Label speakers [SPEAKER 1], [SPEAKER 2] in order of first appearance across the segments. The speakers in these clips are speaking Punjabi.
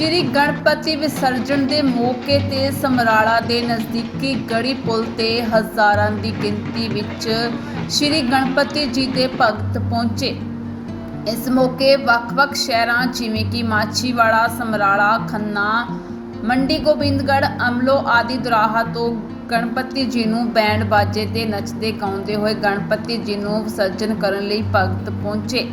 [SPEAKER 1] ਸ਼੍ਰੀ ਗਣਪਤੀ ਵਿਸਰਜਨ ਦੇ ਮੌਕੇ ਤੇ ਸਮਰਾਲਾ ਦੇ ਨਜ਼ਦੀਕੀ ਗੜੀ ਪੁਲ ਤੇ ਹਜ਼ਾਰਾਂ ਦੀ ਗਿਣਤੀ ਵਿੱਚ ਸ਼੍ਰੀ ਗਣਪਤੀ ਜੀ ਦੇ ਭਗਤ ਪਹੁੰਚੇ। ਇਸ ਮੌਕੇ ਵੱਖ-ਵੱਖ ਸ਼ਹਿਰਾਂ ਜਿਵੇਂ ਕਿ ਮਾਛੀਵਾੜਾ, ਸਮਰਾਲਾ, ਖੰਨਾ, ਮੰਡੀ ਗੋਬਿੰਦਗੜ੍ਹ, ਅਮਲੋ ਆਦਿ ਦੁਰਾਹਾ ਤੋਂ ਗਣਪਤੀ ਜੀ ਨੂੰ ਬੈਂਡ ਬਾਜੇ ਤੇ ਨੱਚਦੇ ਗਾਉਂਦੇ ਹੋਏ ਗਣਪਤੀ ਜੀ ਨੂੰ ਵਿਸਰਜਨ ਕਰਨ ਲਈ ਭਗਤ ਪਹੁੰਚੇ।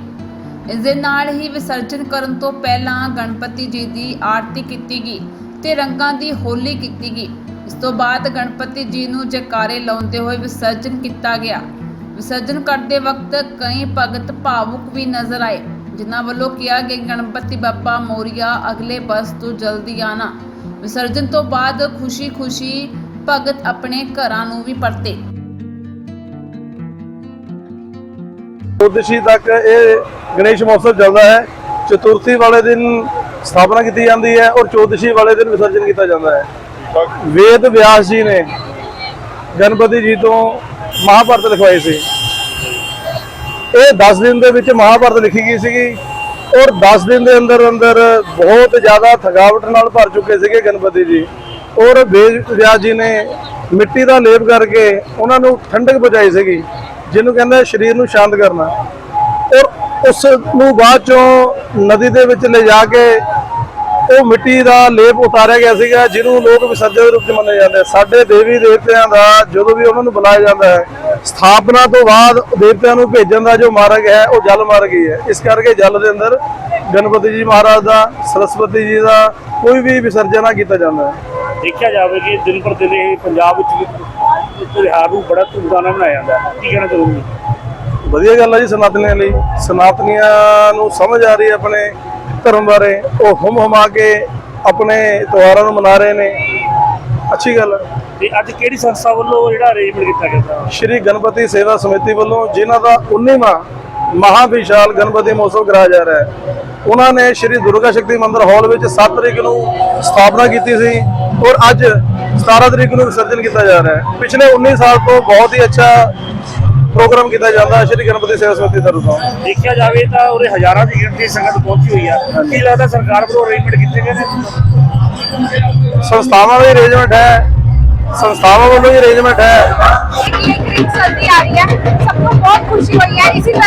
[SPEAKER 1] ਇਸ ਦੇ ਨਾਲ ਹੀ ਵਿਸਰਜਨ ਕਰਨ ਤੋਂ ਪਹਿਲਾਂ ਗਣਪਤੀ ਜੀ ਦੀ ਆਰਤੀ ਕੀਤੀ ਗਈ ਤੇ ਰੰਗਾਂ ਦੀ ਹੋਲੀ ਕੀਤੀ ਗਈ। ਇਸ ਤੋਂ ਬਾਅਦ ਗਣਪਤੀ ਜੀ ਨੂੰ ਜੈਕਾਰੇ ਲਾਉਂਦੇ ਹੋਏ ਵਿਸਰਜਨ ਕੀਤਾ ਗਿਆ। ਵਿਸਰਜਨ ਕਰਦੇ ਵਕਤ ਕਈ ਭਗਤ ਭਾਵੁਕ ਵੀ ਨਜ਼ਰ ਆਏ, ਜਿਨ੍ਹਾਂ ਵੱਲੋਂ ਕਿਹਾ ਗਿਆ ਕਿ ਗਣਪਤੀ ਬਾਪਾ ਮੋਰੀਆ, ਅਗਲੇ ਬਸ ਤੋਂ ਜਲਦੀ ਆਣਾ। ਵਿਸਰਜਨ ਤੋਂ ਬਾਅਦ ਖੁਸ਼ੀ-ਖੁਸ਼ੀ ਭਗਤ ਆਪਣੇ ਘਰਾਂ ਨੂੰ ਵੀ ਪਰਤੇ।
[SPEAKER 2] ਚੌਦਸ਼ੀ ਤੱਕ ਇਹ ਗਣੇਸ਼ ਮਹੋਤਸਵ ਚੱਲਦਾ ਹੈ। ਚਤੁਰਥੀ ਵਾਲੇ ਦਿਨ ਸਥਾਪਨਾ ਕੀਤੀ ਜਾਂਦੀ ਹੈ ਔਰ ਚੌਦਸ਼ੀ ਵਾਲੇ ਦਿਨ ਵਿਸਰਜਨ ਕੀਤਾ ਜਾਂਦਾ ਹੈ। ਵੇਦ ਵਿਆਸ ਜੀ ਨੇ ਗਣਪਤੀ ਜੀ ਤੋਂ ਮਹਾਭਾਰਤ ਲਿਖਵਾਈ ਸੀ। ਇਹ 10 ਦਿਨ ਦੇ ਵਿੱਚ ਮਹਾਭਾਰਤ ਲਿਖੀ ਗਈ ਸੀਗੀ ਔਰ 10 ਦਿਨ ਦੇ ਅੰਦਰ ਅੰਦਰ ਬਹੁਤ ਜ਼ਿਆਦਾ ਥਕਾਵਟ ਨਾਲ ਭਰ ਚੁੱਕੇ ਸੀਗੇ ਗਣਪਤੀ ਜੀ। ਔਰ ਵੇਦ ਵਿਆਸ ਜੀ ਨੇ ਮਿੱਟੀ ਦਾ ਲੇਪ ਕਰਕੇ ਉਹਨਾਂ ਨੂੰ ਠੰਡਕ ਪਹੁੰਚਾਈ ਸੀਗੀ। ਜਿਹਨੂੰ ਕਹਿੰਦੇ ਸਰੀਰ ਨੂੰ ਸ਼ਾਂਤ ਕਰਨਾ। ਔਰ ਉਸ ਨੂੰ ਬਾਅਦ ਚੋਂ ਨਦੀ ਦੇ ਵਿੱਚ ਲੈ ਜਾ ਕੇ ਉਹ ਮਿੱਟੀ ਦਾ ਲੇਪ ਉਤਾਰਿਆ ਗਿਆ ਸੀਗਾ, ਜਿਹਨੂੰ ਲੋਕ ਵਿਸਰਜਨ ਦੇ ਰੂਪ ਚ ਮੰਨੇ ਜਾਂਦੇ ਸਾਡੇ ਦੇਵੀ ਦੇਵਤਿਆਂ ਦਾ ਜਦੋਂ ਵੀ ਉਹਨਾਂ ਨੂੰ ਬੁਲਾਇਆ ਜਾਂਦਾ ਹੈ, ਸਥਾਪਨਾ ਤੋਂ ਬਾਅਦ ਦੇਵਤਿਆਂ ਨੂੰ ਭੇਜਣ ਦਾ ਜੋ ਮਾਰਗ ਹੈ, ਉਹ ਜਲ ਮਾਰਗ ਹੀ ਹੈ। ਇਸ ਕਰਕੇ ਜਲ ਦੇ ਅੰਦਰ ਗਣਪਤੀ ਜੀ ਮਹਾਰਾਜ ਦਾ, ਸਰਸਵਤੀ ਜੀ ਦਾ ਕੋਈ ਵੀ ਵਿਸਰਜਨ ਨਾ ਕੀਤਾ ਜਾਂਦਾ ਹੈ।
[SPEAKER 3] ਦੇਖਿਆ ਜਾਵੇ ਕਿ ਦਿਨ ਪਰ ਦਿਨ ਇਹ ਪੰਜਾਬ ਵਿੱਚ ਤਿਉਹਾਰ ਨੂੰ ਬੜਾ ਧੂਮਧਾਮ ਮਨਾਇਆ ਜਾਂਦਾ ਹੈ। ਕੀ ਕਹਿਣਾ ਚਾਹੋਗੇ?
[SPEAKER 2] ਵਧੀਆ ਗੱਲ ਹੈ ਜੀ ਸਨਾਤਨੀਆਂ ਲਈ। ਸਨਾਤਨੀਆਂ ਨੂੰ ਸਮਝ ਆ ਰਹੀ ਹੈ ਆਪਣੇ ਧਰਮ ਬਾਰੇ। ਉਹ ਹਮ ਹਮਾ ਕੇ ਆਪਣੇ ਤਿਉਹਾਰਾਂ ਨੂੰ ਮਨਾ ਰਹੇ ਨੇ। ਅੱਛੀ ਗੱਲ ਹੈ
[SPEAKER 3] ਤੇ ਅੱਜ ਕਿਹੜੀ ਸੰਸਥਾ ਵੱਲੋਂ ਜਿਹੜਾ ਅਰੇਂਜਮੈਂਟ ਕੀਤਾ ਗਿਆ ਸੀ
[SPEAKER 2] ਸ਼੍ਰੀ ਗਣਪਤੀ ਸੇਵਾ ਸਮਿਤੀ ਵੱਲੋਂ ਜਿਨ੍ਹਾਂ ਦਾ 19ਵਾਂ ਮਹਾਵਿਸ਼ਾਲ ਗਣਪਤੀ ਮਹੋਤਸਵ ਕਰਾਇਆ ਜਾ ਰਿਹਾ ਹੈ ਉਹਨਾਂ ਨੇ ਸ਼੍ਰੀ ਦੁਰਗਾ ਸ਼ਕਤੀ ਮੰਦਿਰ ਹਾਲ ਵਿੱਚ 7 ਤਰੀਕ ਨੂੰ ਸਥਾਪਨਾ ਕੀਤੀ ਸੀ। ਔਰ ਅੱਜ 17 ਤਰੀਕ ਨੂੰ ਵਿਸਰਜਨ ਕੀਤਾ ਜਾ ਰਿਹਾ ਹੈ। ਪਿਛਲੇ 19 ਸਾਲ ਤੋਂ ਬਹੁਤ ਹੀ ਅੱਛਾ ਪ੍ਰੋਗਰਾਮ ਕੀਤਾ ਜਾਂਦਾ। ਸ਼੍ਰੀ ਗਣਪਤੀ ਸੇਵਾ ਸਮਿਤੀ ਦਾ ਰੂਪਾਂ
[SPEAKER 3] ਦੇਖਿਆ ਜਾਵੇ ਤਾਂ ਉਰੇ ਹਜ਼ਾਰਾਂ ਦੀ ਗਿਣਤੀ ਸੰਗਤ ਪਹੁੰਚੀ ਹੋਈ ਆ। ਕੀ ਲੱਗਦਾ ਸਰਕਾਰ ਵੱਲੋਂ ਅਰੇਂਜਮੈਂਟ ਕੀਤੇ ਗਏ ਨੇ?
[SPEAKER 2] ਸੰਸਥਾਵਾਂ ਦਾ ਅਰੇਂਜਮੈਂਟ ਹੈ। ਸੰਸਥਾਵਾਂ ਵੱਲੋਂ ਹੀ ਅਰੇਂਜਮੈਂਟ ਹੈ।
[SPEAKER 3] ਸਰਦੀ ਆ ਰਹੀ ਹੈ।
[SPEAKER 4] ਸਭ ਨੂੰ ਬਹੁਤ ਖੁਸ਼ੀ ਹੋਈ ਹੈ। ਇਸੇ ਤਰ੍ਹਾਂ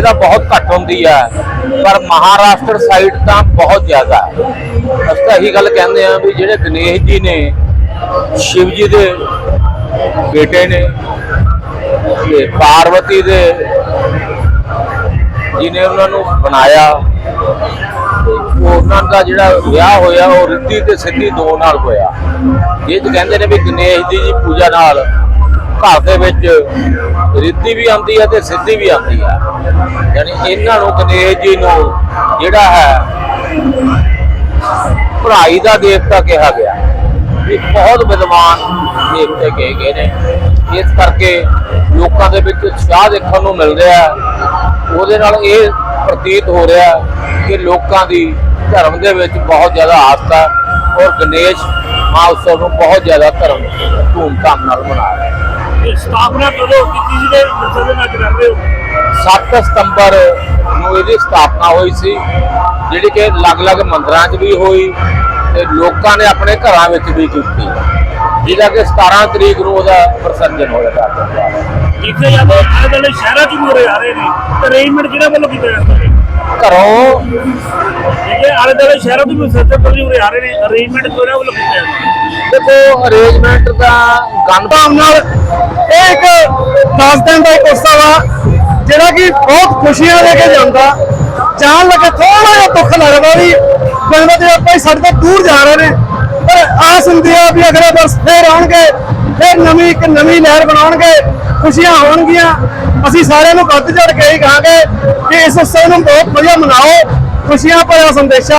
[SPEAKER 5] ਇੱਥੇ ਤਾਂ ਬਹੁਤ ਘੱਟ ਹੁੰਦੀ ਹੈ, ਪਰ ਮਹਾਰਾਸ਼ਟਰ ਸਾਈਡ ਤਾਂ ਬਹੁਤ ਜ਼ਿਆਦਾ ਅਸੀਂ ਤਾਂ ਇਹੀ ਗੱਲ ਕਹਿੰਦੇ ਆ ਵੀ ਜਿਹੜੇ ਗਣੇਸ਼ ਜੀ ਨੇ, ਸ਼ਿਵ ਜੀ ਦੇ ਬੇਟੇ ਨੇ ਤੇ ਪਾਰਵਤੀ ਦੇ ਜਿਹਨੇ ਉਹਨਾਂ ਨੂੰ ਬਣਾਇਆ ਉਹਨਾਂ ਦਾ ਜਿਹੜਾ ਵਿਆਹ ਹੋਇਆ ਉਹ ਰਿੱਧੀ ਤੇ ਸਿੱਧੀ ਦੋ ਨਾਲ ਹੋਇਆ। ਇਹ ਕਹਿੰਦੇ ਨੇ ਵੀ ਗਣੇਸ਼ ਦੀ ਪੂਜਾ ਨਾਲ ਘਰ ਦੇ ਵਿੱਚ ਰਿੱਧੀ ਵੀ ਆਉਂਦੀ ਹੈ ਤੇ ਸਿੱਧੀ ਵੀ ਆਉਂਦੀ ਹੈ। ਯਾਨੀ ਇਹਨਾਂ ਨੂੰ ਗਣੇਸ਼ ਜੀ ਨੂੰ ਜਿਹੜਾ ਹੈ, ਭਰਾਈ ਦਾ ਦੇਵਤਾ ਕਿਹਾ ਗਿਆ। ਇਹ ਬਹੁਤ ਵਿਦਵਾਨ ਦੇਵਤੇ ਕਹੇ ਗਏ ਨੇ। ਇਸ ਕਰਕੇ ਲੋਕਾਂ ਦੇ ਵਿੱਚ ਉਤਸ਼ਾਹ ਦੇਖਣ ਨੂੰ ਮਿਲ ਰਿਹਾ ਹੈ। ਉਹਦੇ ਨਾਲ ਇਹ ਪ੍ਰਤੀਤ ਹੋ ਰਿਹਾ ਕਿ ਲੋਕਾਂ ਦੀ ਧਰਮ ਦੇ ਵਿੱਚ ਬਹੁਤ ਜ਼ਿਆਦਾ ਆਸਥਾ ਹੈ ਔਰ ਗਣੇਸ਼ ਮਹੋਤਸਵ ਨੂੰ ਬਹੁਤ ਜ਼ਿਆਦਾ ਧਰਮ ਧੂਮਧਾਮ ਨਾਲ ਮਨਾ ਰਹੇ ਨੇ
[SPEAKER 3] ਇਹ ਸਥਾਪਨਾ ਕਦੋਂ ਕੀਤੀ ਸੀ ਤੇ ਵਿਸਰਜਨ ਅੱਜ ਕਰ ਰਹੇ ਹੋ?
[SPEAKER 5] 7 ਸਤੰਬਰ ਨੂੰ ਇਹਦੀ ਸਥਾਪਨਾ ਹੋਈ ਸੀ ਜਿਹੜੀ ਕਿ ਅਲੱਗ-ਅਲੱਗ ਮੰਦਿਰਾਂ 'ਚ ਵੀ ਹੋਈ ਤੇ ਲੋਕਾਂ ਨੇ ਆਪਣੇ ਘਰਾਂ ਵਿੱਚ ਵੀ ਕੀਤੀ। ਜਿਹਦਾ ਕਿ 17 ਤਰੀਕ ਨੂੰ ਉਹਦਾ ਵਿਸਰਜਨ ਹੋਏਗਾ
[SPEAKER 3] ਦੇਖਿਆ ਜਾਵੇ ਆਲੇ ਦੁਆਲੇ ਸ਼ਹਿਰਾਂ ਚ ਉਰੇ ਆ ਰਹੇ ਨੇ ਅਰੇਂਜਮੈਂਟ ਕਿਹਨਾਂ ਵੱਲੋਂ ਕੀਤਾ ਜਾਂਦਾ ਹੈ
[SPEAKER 5] ਘਰੋਂ
[SPEAKER 3] ਜਿਹੜੇ ਆਲੇ ਦੁਆਲੇ ਸ਼ਹਿਰਾਂ ਤੋਂ ਵੀ ਵਿਸਰਜਨ ਤੋਂ ਉਰੇ ਆ ਰਹੇ ਨੇ ਅਰੇਂਜਮੈਂਟ ਕਿਹਨਾਂ ਵੱਲੋਂ ਕੀਤਾ ਜਾਂਦਾ
[SPEAKER 5] ਦੇਖੋ ਅਰੇਂਜਮੈਂਟ ਦਾ ਗਨ
[SPEAKER 2] ਨਾਲ ਇਹ ਇੱਕ 10 ਦਿਨ ਦਾ ਇੱਕ ਉਤਸਵ ਆ, ਜਿਹੜਾ ਕਿ ਬਹੁਤ ਖੁਸ਼ੀਆਂ ਲੈ ਕੇ ਜਾਂਦਾ। ਜਾਣ ਲੱਗੇ ਥੋੜਾ ਜਿਹਾ ਦੁੱਖ ਲੱਗਦਾ ਵੀ ਗਣਪਤੀ ਬਾਬਾ ਆਪਾਂ ਸਾਡੇ ਤੋਂ ਦੂਰ ਜਾ ਰਹੇ ਨੇ। ਪਰ
[SPEAKER 6] ਆਸ ਹੁੰਦੀ ਆ ਵੀ ਅਗਲੇ ਵਰਸ ਫੇਰ ਆਉਣਗੇ, ਫਿਰ ਨਵੀਂ ਇੱਕ ਨਵੀਂ ਲਹਿਰ ਬਣਾਉਣਗੇ, ਖੁਸ਼ੀਆਂ ਹੋਣਗੀਆਂ। ਅਸੀਂ ਸਾਰਿਆਂ ਨੂੰ ਵੱਧ ਚੜ ਕੇ ਹੀ ਕਹਾਂਗੇ ਕਿ ਇਸ ਉਤਸਵ ਨੂੰ ਬਹੁਤ ਵਧੀਆ ਮਨਾਓ। ਖੁਸ਼ੀਆਂ ਭਰਿਆ ਸੰਦੇਸ਼ਾ